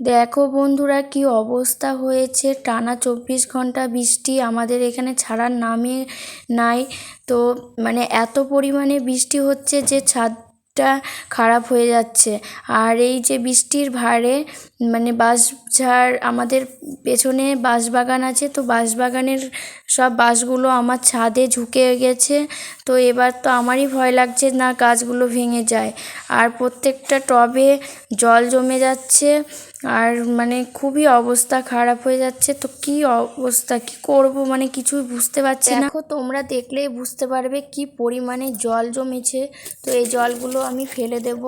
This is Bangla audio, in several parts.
দেখো বন্ধুরা কি অবস্থা হয়েছে। টানা চব্বিশ ঘণ্টা বৃষ্টি আমাদের এখানে ছাড়ার নামে নাই। তো মানে এত পরিমাণে বৃষ্টি হচ্ছে যে ছাদটা খারাপ হয়ে যাচ্ছে। আর এই যে বৃষ্টির ভারে মানে বাঁশঝাড় আমাদের পেছনে বাঁশবাগান আছে, তো বাঁশবাগানের সব বাঁশগুলো আমার ছাদে ঝুঁকে গেছে। তো এবার তো আমারই ভয় লাগছে না গাছগুলো ভেঙে যায়। আর প্রত্যেকটা টবে জল জমে যাচ্ছে, আর মানে খুবই অবস্থা খারাপ হয়ে যাচ্ছে। তো কি অবস্থা, কি করব? মানে কিছুই বুঝতে পারছি না। দেখো, তোমরা দেখলেই বুঝতে পারবে কি পরিমাণে জল জমেছে। তো এই জলগুলো আমি ফেলে দেব।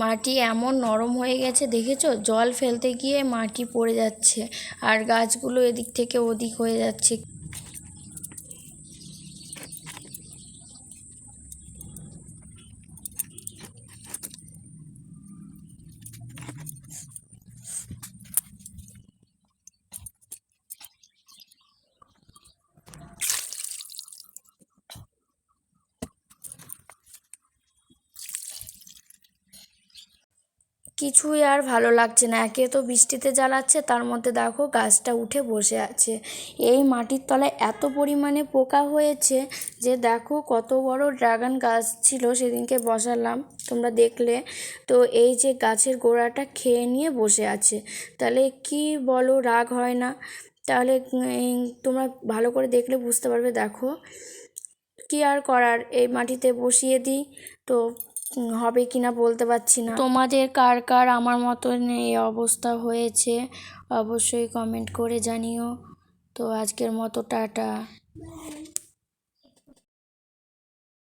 মাটি এমন নরম হয়ে গেছে, দেখেছ? জল ফেলতে গিয়ে মাটি পড়ে যাচ্ছে আর গাছগুলো এদিক থেকে ওদিক হয়ে যাচ্ছে। কিছুই আর ভালো লাগছে না। একে তো বৃষ্টিতে জ্বালাচ্ছে, তার মধ্যে দেখো গাছটা উঠে বসে আছে। এই মাটির তলায় এত পরিমাণে পোকা হয়েছে যে দেখো কত বড় ড্রাগন গাছ ছিল, সেদিনকে বসালাম, তোমরা দেখলে। তো এই যে গাছের গোড়াটা খেয়ে নিয়ে বসে আছে। তাহলে কি বলো, রাগ হয় না? তাহলে তোমরা ভালো করে দেখলে বুঝতে পারবে, দেখো। কি আর করার, এই মাটিতে বসিয়ে দিই। তো হবে কি না বলতে পারছি না। তোমাদের কার কার আমার মতন এই অবস্থা হয়েছে, অবশ্যই কমেন্ট করে জানিও। তো আজকের মতো টাটা।